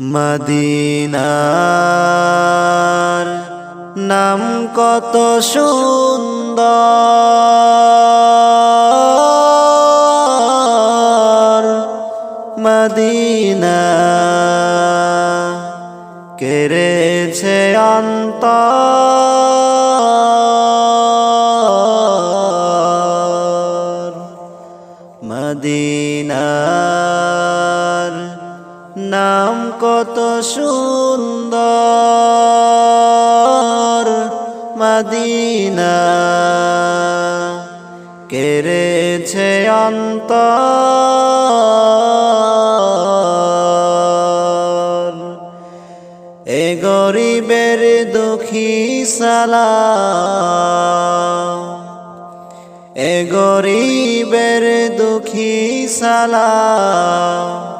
মদিনার নাম কত সুন্দর। মদিনা কেড়েছে অন্তর নাম কত সুন্দর মদিনা। কেড়েছে অন্ত এ গরিবের দুঃখী সালাম। এ গরিবের দুঃখী সালাম।